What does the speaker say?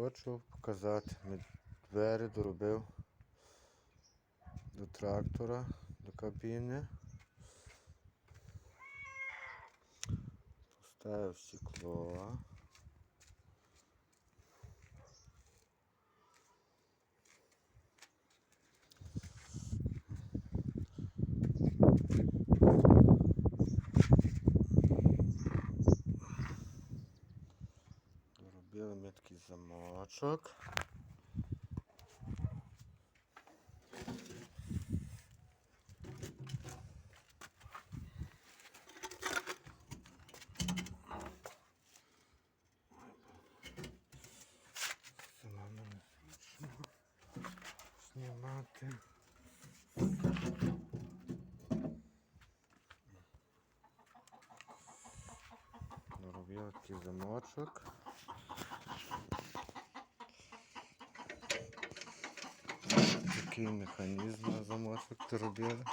Хочу показати. Ми двері доробив до трактора, до кабіни. Поставив стекло. Доробили ми такий замочок. Самому незручно знімати. Доробив такий замочок. Такий механізм на замочок доробили.